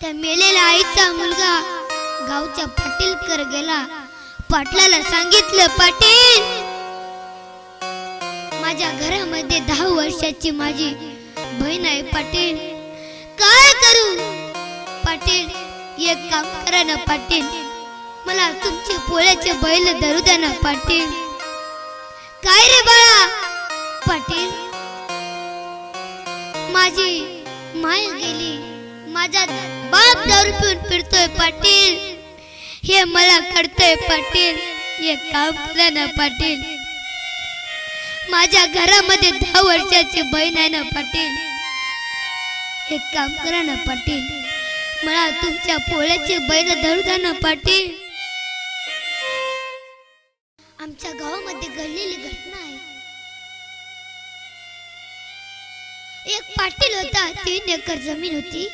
त्या मेलेल्या आईचा मुलगा गावच्या पाटीलकर गेला. पाटलाला सांगितलं पाटील माझ्या घरामध्ये दहा वर्षाची माझी बहीण आहे पाटील. काय करू? पाटील एक काम करा ना पाटील. मला तुमचे पोळ्याचे बैल धरू द्या ना पाटील. काय रे बाळा? पाटील माझी माय गेली. माझा बाप दारू पिऊन फिरतोय पाटील. हे मला कळतंय पाटील. हे काम केलं ना पाटील. माझ्या घरामध्ये दहा वर्षाची बहीण आहे ना पाटील. हे काम करा ना पाटील. मला तुमच्या पोळ्याचे बैल धरू द्या ना पाटील. आमच्या गावामध्ये घडलेली घटना आहे. एक पाटील होता तीन एकर जमीन होती.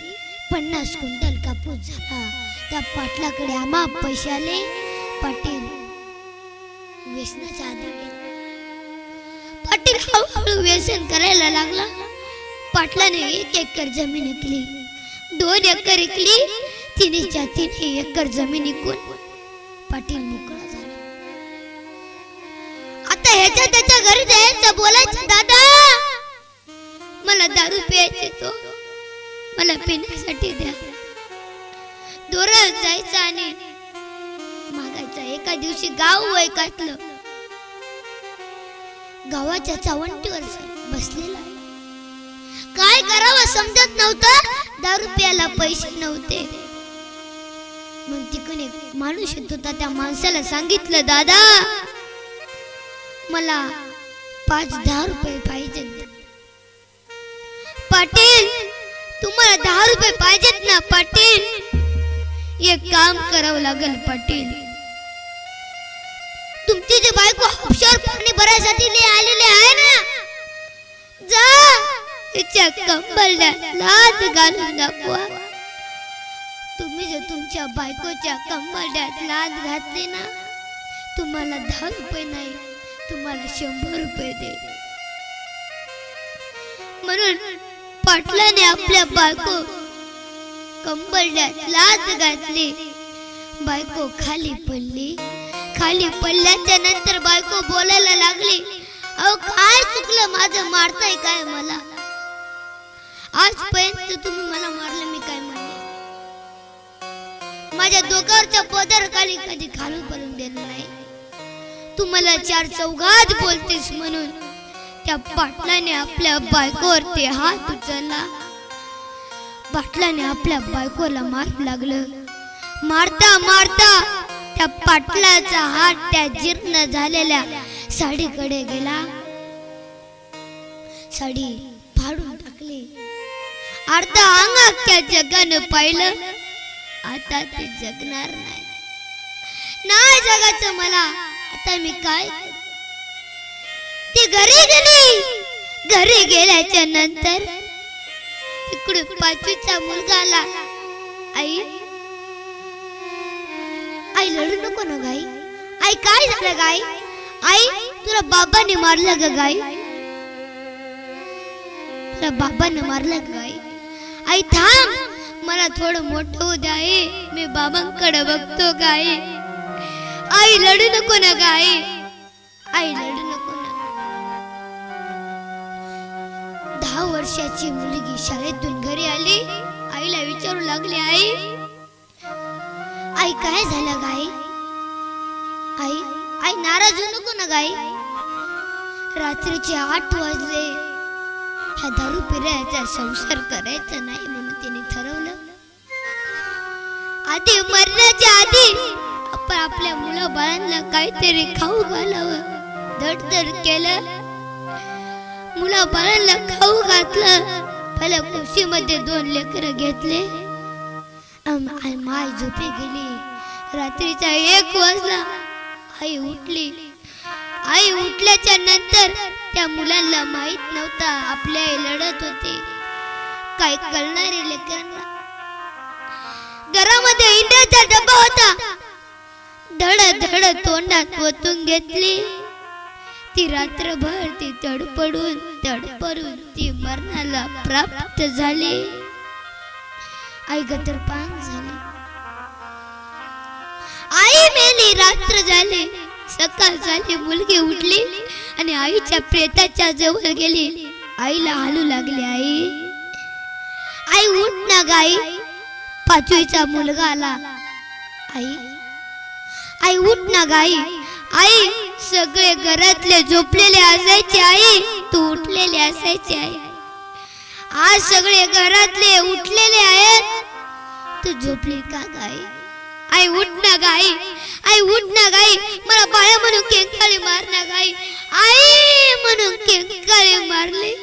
पन्नास क्विंटल कापूस झाला. त्या पाटलाकडे आम्हा पैसे आले पाटील व्यसनाच्या आधी पाटील हळूहळू व्यसन करायला लागला. पाटलाने एक एकर जमीन विकली. दोन एकर विकली. तिन्हीच्या तिन्ही एकर जमीन विकून पाटील मोकळा झाला. आता ह्याच्या त्याच्या घरी जायचं बोलायचं दादा. मला दारू प्यायचे तो. मला पिण्यासाठी द्या. दोरत जायचं आणि मागायचा. एका दिवशी गाव वैकातलं गावाच्या चावंटीवर बसलेला काय करावं समजत नव्हतं. दारू प्यायला पैसे नव्हते. मग तिकडे एक माणूस येत होता. त्या माणसाला सांगितलं दादा मला पाच दहा रुपये पाहिजेत. पाटील तुम्हाला दहा रुपये पाहिजेत ना पाटील? एक काम करावं लागेल पाटील. तुमची जी बायको हापशावर पाणी भरायसाठी आलेले आहे ना जा तिच्या कंबरला लाद घालून दाखवा. तुम्ही जर तुमच्या बायकोच्या कंबलड्यात लाद घातली ना तुम्हाला दहा रुपये नाही तुम्हाला शंभर रुपये दे. म्हणून पाटलाने आपल्या बायको कंबरड्यात लाच घातली. बायको खाली पडली. खाली पडल्याच्या नंतर बायको बोलायला लागली अहो काय चुकलं? माझं मारताय काय मला? आजपर्यंत तुम्ही मला मारलं मी काय म्हणले माझ्या डोक्यावरच्या पदर खाली कधी खालून पडून देणार नाही. तू मला चार चौघात बोलतेस म्हणून त्या पाटलाने आपल्या बायकोवरती हात उचलला. पाटलाने आपल्या बायकोला मार लागलं. मारता मारता त्या पाटलाचा हात त्या जीर्ण झालेल्या साडीकडे गेला. साडी फाडून टाकली. अर्धा अंग त्या जगानं पाहिलं. आता ते जगणार नाही. जगाचं मला. आता मी काय ती घरी गेली. घरी गेल्याच्यानंतर तिकडे पाचवीचा मुलगा आला. आई आई लढू नको ना गाई. आई काय झालं गाई? आई तुला बाबाने मारलं ग गाई. तुला बाबाने मारलं ग गाई. आई थांब. मला थोडं मोठं होऊ द्या मी बाबांकडे बघतो गाई. आई लढू नको ना गाई. वर्षाची मुलगी शाळेतून घरी आली. आईला विचारू लागली आई आई काय झालं गाई? आई आई नाराज होऊ नको ना गाई. रात्रीचे आठ वाजले. ह्या दारू पिरायचा संसार करायचा नाही म्हणून तिने ठरवलं. आधी मरण्याच्या आधी आपण आपल्या मुलं बाळांना काहीतरी खाऊ घालावं. धडधड केलं. मुला बाळांना खाऊ घातलं. खुशी कुशीमध्ये दोन लेकर घेतले. माय झोपी गेली. रात्रीचा एक वाजला. आई उठली. आई उठल्याच्या नंतर त्या मुलांना माहीत नव्हता आपल्या आई लढत होते. काय कळणारे लेकरांना. घरामध्ये इंड्याचा डबा होता. धड धड तोंडात ओतून घेतली. ती रात्रभर ती तडपडून तडपडून ती मरणाला प्राप्त झाली. आई गतर पान झाली. आई मेली रात्र झाली. सकाळ झाली मुलगी उठली आणि आईच्या प्रेताच्या जवळ गेली. आईला हालू लागली आई. आई उठ ना गाई पाचवीचा मुलगा आला. आई. आई उठ ना गाई आई सगळे घरातले झोपलेले असायचे आई. तू उठलेले असायचे आई. आज सगळे घरातले उठलेले आहेत. तू झोपली का गाई? आई उठ ना गाई. आई उठ ना गाई. मला बाळा म्हणून केंकाळी मार ना गाई. आई म्हणून केंकाळी मारली.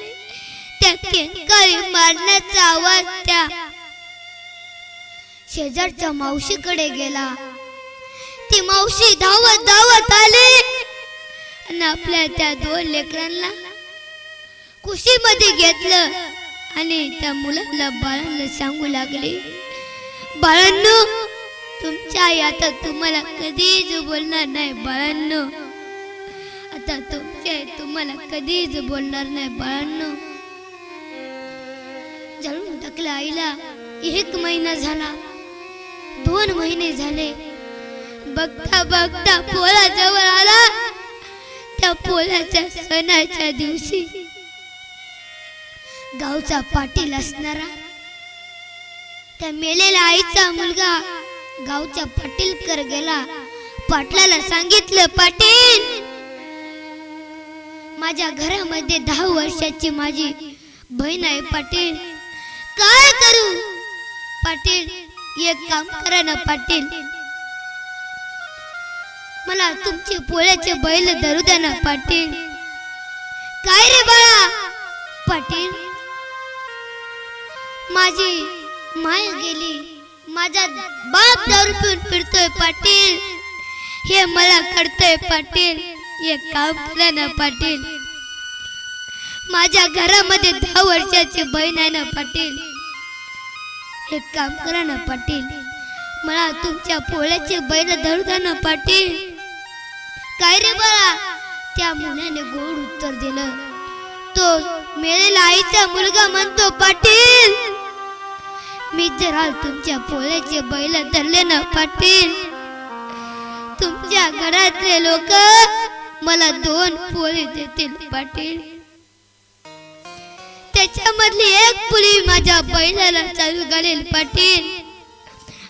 त्या केंकाळी मारण्याचा आवाज त्या शेजारच्या मावशीकडे गेला. ती मावशी धावत धावत आली. आणि आपल्या त्या दोन लेकरांना कुशीमध्ये घेतलं. आणि त्या मुलाला बाळांना सांगू लागले बाळांनो तुमच्या आई आता तुम्हाला कधीच बोलणार नाही बाळांनो. आता तुमच्या आई तुम्हाला कधीच बोलणार नाही बाळांनो. जळून टाकलं आईला. एक महिना झाला. दोन महिने झाले. बघता बघता पोळा जवळ आला. त्या पोलाच्या सणाच्या दिवशी. गावचा पाटील असणारा त्या मेलेल्या आईचा मुलगा गावच्या पाटीलकर गेला. पाटलाला सांगितलं पाटील माझ्या घरामध्ये दहा वर्षाची माझी बहीण आहे पाटील. काय करू? पाटील एक काम करा ना पाटील. मला तुमचे पोळ्याचे बैल धरू द्या ना पाटील. काय रे बाळा? पाटील? माझी माय गेली. माझा बाप दारू पिऊन फिरतोय पाटील. हे मला कळतंय पाटील. हे काम केलं ना पाटील. माझ्या घरामध्ये दहा वर्षाची बहीण आहे ना पाटील. एक काम करा ना पाटील. मला तुमच्या पोळ्याचे बैल धरू द्या ना पाटील. काय रे बाळा? त्या मुलाने गोड उत्तर दिलं. तो मेलेला आईचा मुलगा म्हणतो पाटील मी जर आज तुमच्या पोळ्याचे बैल धरले ना पाटील तुमच्या घरातले लोक मला दोन पोळी देतील पाटील. त्याच्यामधली एक पुळी माझ्या बैलाला चालू घालेल पाटील.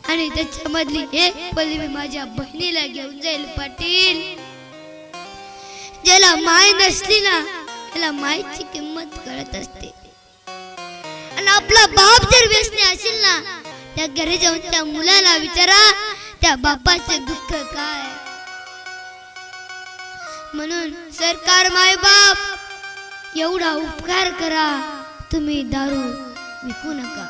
आणि त्याच्यामधली एक पुळी मी माझ्या बहिणीला घेऊन जाईल पाटील. ज्याला माय नसली ना त्याला मायची किंमत कळत असते. आणि आपला बाप जर व्यसनी असेल ना त्या घरी जाऊन त्या मुलाला विचारा त्या बापाचे दुःख काय? म्हणून सरकार माय बाप एवढा उपकार करा तुम्ही दारू विकू नका.